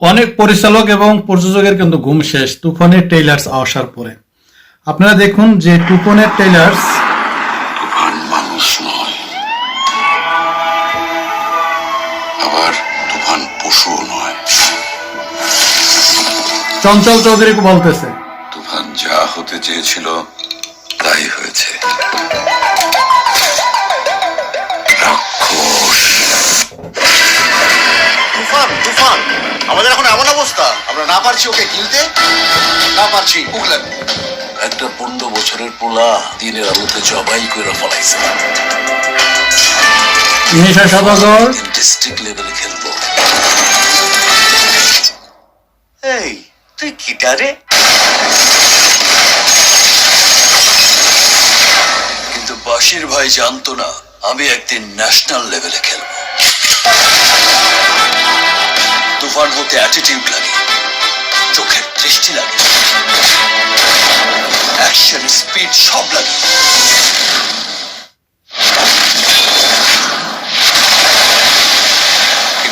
অনেক পরিচালক এবং প্রযোজকের কিন্তু ঘুম শেষ তুফানের টেইলার্স আসার পরে। আপনারা দেখুন যে তুফানের টেইলার্স মানুষ নয়। আবার তুফান পশুও নয়। চঞ্চল চৌধুরীকে বলতেছে। তুফান যা হতে চেয়েছিল তাই হয়েছে। রাক্ষস। তুফান তুফান। আমাদের এখন এমন অবস্থা আমরা না পারছি ওকে গিলতে না পারছি উগলেন। একটা পনেরো বছরের পোলা দিনের আলোতে জবাই করে ফলাইছে। নিশা ডিস্ট্রিক্ট লেভেলে খেলব। এই তুই গিটারে? কিন্তু বাসির ভাই জানতো না আমি একদিন ন্যাশনাল লেভেলে খেলব। তুফান হতে অ্যাটিটিউড লাগে, চোখের দৃষ্টি লাগে অ্যাকশন স্পিড সব লাগে।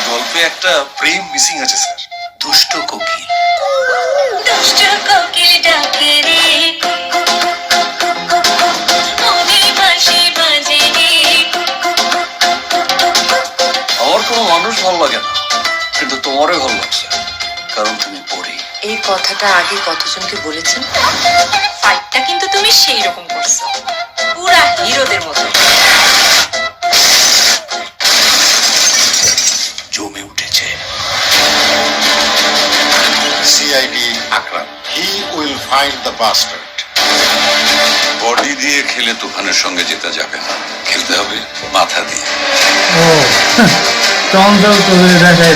গল্পে একটা প্রেম মিসিং আছে, স্যার। দুষ্ট কোকিল। দুষ্ট কোকিল ডাকে রে। কথাটা আগে কতজনকে বলেছেন। ফাইটটা কিন্তু তুমি সেই রকম করছ। পুরা হিরোদের মতো। জমে উঠেছে। CID Akram he will find the bastard body দিয়ে খেলে তুফানের সঙ্গে যেতে যাবে না। খেলতে হবে মাথা দিয়ে। ও চঞ্চল চৌধুরী দেখাই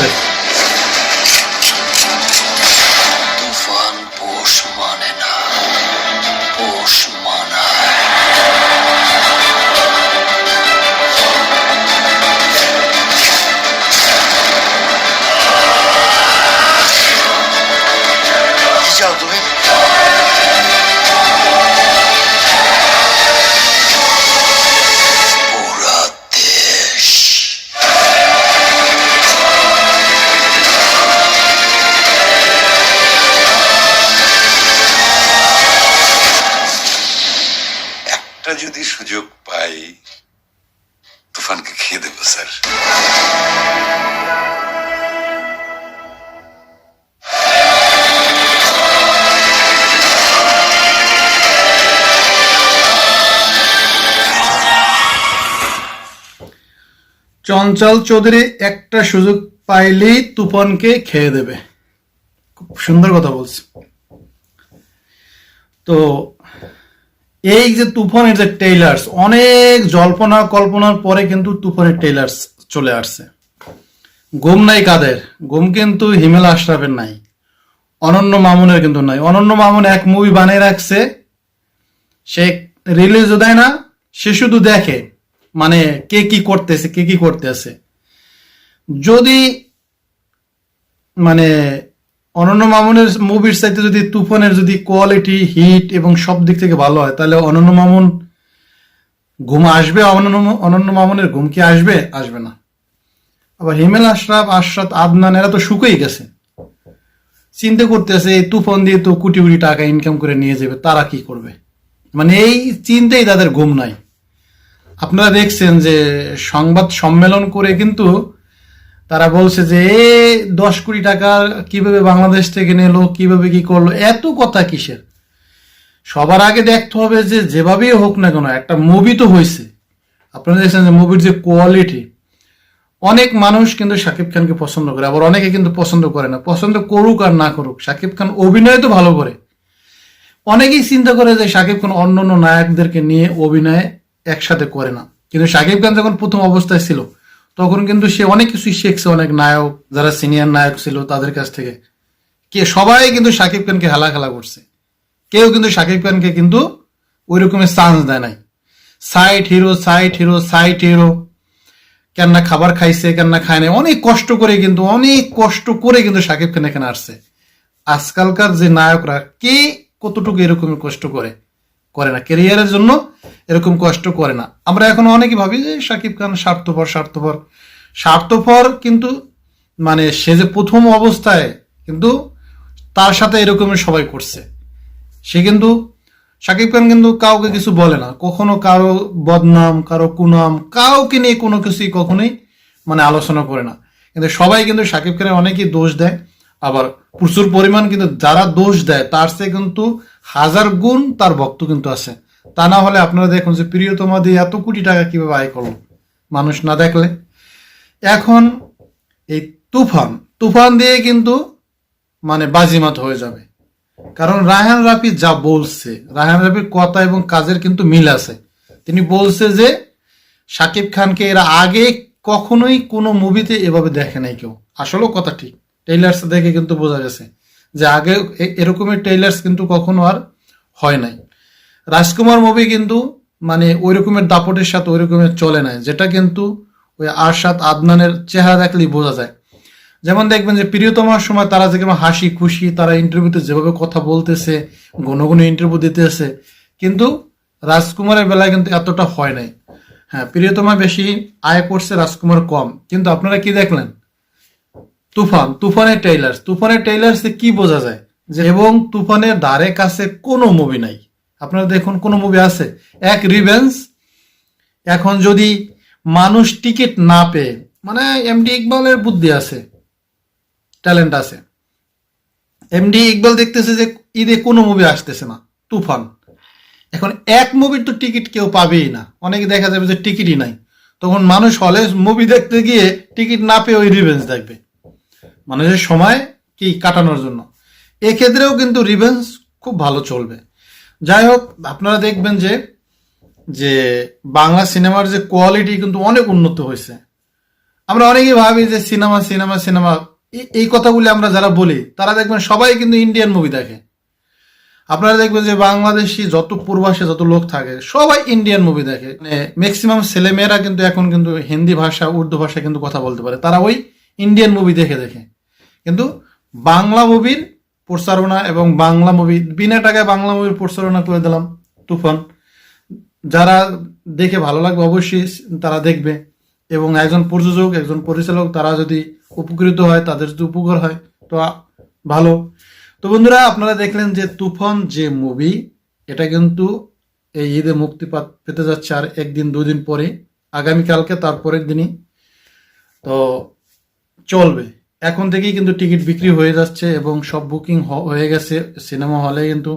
সুযোগ পাই, তুফানকে খেয়ে দেবো, স্যার। চঞ্চল চৌধুরী একটা সুযোগ পাইলেই তুফানকে খেয়ে দেবে। খুব সুন্দর কথা বলছে। তো এই যে তুফানের যে টেইলার্স অনেক জল্পনা কল্পনার পরে কিন্তু তুফানের টেইলার্স চলে আসছে। ঘুম নাই কাদের? ঘুম কিন্তু হিমেল আশরাফের নাই। অনন্য মামুনের কিন্তু নাই। অনন্য মামুন এক মুভি বানিয়ে রাখছে। সে রিলিজও দেয় না, সে শুধু দেখে মানে কে কি করতেছে, কে কি করতেছে। যদি মানে অনন্য মামুনের মুভির চাইতে যদি তুফানের যদি কোয়ালিটি হিট এবং সব দিক থেকে ভালো হয়, তাহলে অনন্য মামুন ঘুম আসবে? অনন্য অনন্য মামুনের ঘুম কি আসবে? আসবে না। আবার হিমেল আশরাফ, আশরাত, আদনান, এরা তো শুকেই গেছে। চিন্তা করতেছে, এই তুফান দিয়ে তো কোটি কোটি টাকা ইনকাম করে নিয়ে যাবে, তারা কি করবে? মানে এই চিন্তাই তাদের ঘুম নাই। আপনারা দেখছেন যে সংবাদ সম্মেলন করে কিন্তু তারা বলছে যে, এ, দশ কোটি টাকা কীভাবে বাংলাদেশ থেকে নিলো, কীভাবে কি করল, এত কথা কিসের? সবার আগে দেখতে হবে যে, যেভাবেই হোক না কেন, একটা মুভি তো হয়েছে। আপনারা দেখছেন যে মুভির যে কোয়ালিটি অনেক মানুষ কিন্তু শাকিব খানকে পছন্দ করে, আবার অনেকে কিন্তু পছন্দ করে না। পছন্দ করুক আর না করুক, শাকিব খান অভিনয় তো ভালো করে। অনেকেই চিন্তা করে যে, শাকিব খান অন্য অন্য নায়কদেরকে নিয়ে অভিনয় একসাথে করে না। কিন্তু শাকিব খান যখন প্রথম অবস্থায় ছিল তখন কিন্তু সে অনেক কিছুই শিখছে, অনেক নায়ক, যারা সিনিয়র নায়ক ছিল তাদের কাছ থেকে। কে, সবাই কিন্তু শাকিব খানকে হেলা খেলা করছে। কেউ কিন্তু শাকিব খানকে কিন্তু ওই রকমের চান্স দেয় নাই। Side hero side hero side hero কেননা খাবার খাইছে, কেননা খায় নাই। অনেক কষ্ট করে কিন্তু, অনেক কষ্ট করে কিন্তু শাকিব খান এখানে আসছে। আজকালকার যে নায়করা, কে কতটুকু এরকম কষ্ট করে? করে না। ক্যারিয়ারের জন্য এরকম কষ্ট করে না। আমরা এখন অনেকে ভাবি যে শাকিব খান স্বার্থপর স্বার্থপর। স্বার্থপর কিন্তু মানে সে যে প্রথম অবস্থায় কিন্তু তার সাথে এরকমই সবাই করছে। সে কিন্তু শাকিব খান কিন্তু কাউকে কিছু বলে না। কখনো কারও বদনাম, কারও কুনাম, কাউকে নিয়ে কোনো কিছুই কখনোই মানে আলোচনা করে না। কিন্তু সবাই কিন্তু শাকিব খানের অনেকেই দোষ দেয়। আবার প্রচুর পরিমাণ কিন্তু যারা দোষ দেয়, তার চেয়ে কিন্তু হাজার গুণ তার ভক্ত কিন্তু আছে। তা না হলে আপনারা দেখুন যে প্রিয়তমা দিয়ে এত কোটি টাকা কীভাবে আয় করল। মানুষ না দেখলে। এখন এই তুফান তুফান দিয়ে কিন্তু মানে বাজিমাত হয়ে যাবে। কারণ রায়হান রাফি যা বলছে, রায়হান রাফির কথা এবং কাজের কিন্তু মিল আছে। তিনি বলছে যে শাকিব খানকে এরা আগে কখনোই কোনো মুভিতে এভাবে দেখে নাই কেউ। আসলেও কথা ঠিক। টেইলার্স দেখে কিন্তু বোঝা গেছে যে আগে এ- এরকমের টেইলার্স কিন্তু কখনো আর হয় নাই। রাজকুমার মুভি কিন্তু মানে ওই রকমের দাপটের সাথে ওই রকমের চলে নাই, যেটা কিন্তু ওই আরশাদ আদনানের চেহারা দেখলেই বোঝা যায়। যেমন দেখবেন যে প্রিয়তমার সময় তারা যেরকম হাসি খুশি, তারা ইন্টারভিউতে যেভাবে কথা বলতেছে, ঘন ঘন ইন্টারভিউ দিতেছে, কিন্তু রাজকুমারের বেলায় কিন্তু এতটা হয় নাই। হ্যাঁ প্রিয়তমা বেশি আয় করছে রাজকুমার কম। কিন্তু আপনারা কি দেখলেন? তুফান, তুফানের টেইলার্স তুফানের টেইলার্সে কি বোঝা যায়? যে এবং তুফানের ধারে কাছে কোনো মুভি নাই। আপনারা দেখুন, কোনো মুভি আছে? এক রিভেন্স এখন যদি মানুষ টিকিট না পেয়ে মানে এমডি ইকবালের বুদ্ধি আছে ট্যালেন্ট আছে। এমডি ইকবাল দেখতেছে যে ঈদে কোনো মুভি আসতেছে না, তুফান। এখন এক মুভির তো টিকিট কেউ পাবেই না। অনেকে দেখা যাবে যে টিকিটই নাই। তখন মানুষ হলে মুভি দেখতে গিয়ে টিকিট না পেয়ে ওই রিভেঞ্জ দেখবে। মানুষের সময় কি কাটানোর জন্য। এক্ষেত্রেও কিন্তু রিভেঞ্জ খুব ভালো চলবে। যাই হোক, আপনারা দেখবেন যে যে বাংলা সিনেমার যে কোয়ালিটি কিন্তু অনেক উন্নত হয়েছে। আমরা অনেকেই ভাবি যে সিনেমা সিনেমা সিনেমা এই- এই কথাগুলি আমরা যারা বলি, তারা দেখবেন সবাই কিন্তু ইন্ডিয়ান মুভি দেখে। আপনারা দেখবেন যে বাংলাদেশি যত পূর্বাসে যত লোক থাকে, সবাই ইন্ডিয়ান মুভি দেখে। মানে ম্যাক্সিমাম ছেলেমেয়েরা কিন্তু এখন কিন্তু হিন্দি ভাষা, উর্দু ভাষা কিন্তু কথা বলতে পারে। তারা ওই ইন্ডিয়ান মুভি দেখে দেখে। কিন্তু বাংলা মুভির প্রচারণা এবং বাংলা মুভি, বিনা টাকায় বাংলা মুভির প্রচারণা করে দিলাম তুফান। যারা দেখে ভালো লাগবে অবশ্যই তারা দেখবে এবং একজন প্রযোজক, একজন পরিচালক, তারা যদি উপকৃত হয়, তাদের যদি উপকার হয়, তো ভালো। তো বন্ধুরা, আপনারা দেখলেন যে তুফান যে মুভি, এটা কিন্তু এই ঈদে মুক্তি পেতে যাচ্ছে আর একদিন, দুদিন পরে। আগামীকালকে তারপরের দিনই। তো চলবে। এখন থেকেই কিন্তু টিকিট বিক্রি হয়ে যাচ্ছে এবং সব বুকিং হয়ে গেছে, সিনেমা হলে কিন্তু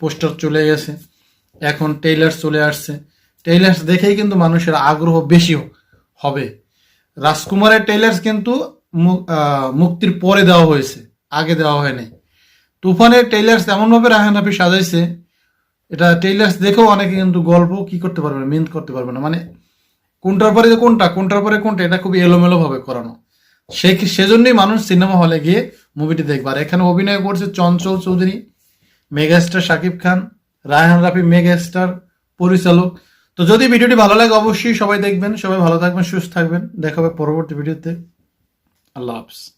পোস্টার চলে গেছে। এখন টেইলার্স চলে আসছে। টেইলার্স দেখেই কিন্তু মানুষের আগ্রহ বেশি হবে। রাজকুমারের টেইলার্স কিন্তু মুক্তির পরে দেওয়া হয়েছে, আগে দেওয়া হয়নি। তুফানের টেইলার্স এমনভাবে রাহান হাফি সাজাইছে, এটা টেইলার্স দেখেও অনেকে কিন্তু গল্প কি করতে পারবে না মিন করতে পারবে না। মানে কোনটার পরে কোনটা, কোনটার পরে কোনটা, এটা খুবই এলোমেলোভাবে করানো। সে সেজন্যই মানুষ সিনেমা হলে গিয়ে মুভিটি দেখবে। আর এখানে অভিনয় করছে চঞ্চল চৌধুরী, মেগাস্টার শাকিব খান, রায়হান রাফি মেগাস্টার, পরিচালক। তো যদি ভিডিওটি ভালো লাগে, অবশ্যই সবাই দেখবেন। সবাই ভালো থাকবেন, সুস্থ থাকবেন। দেখাবে পরবর্তী ভিডিওতে। আল্লাহ হাফিজ।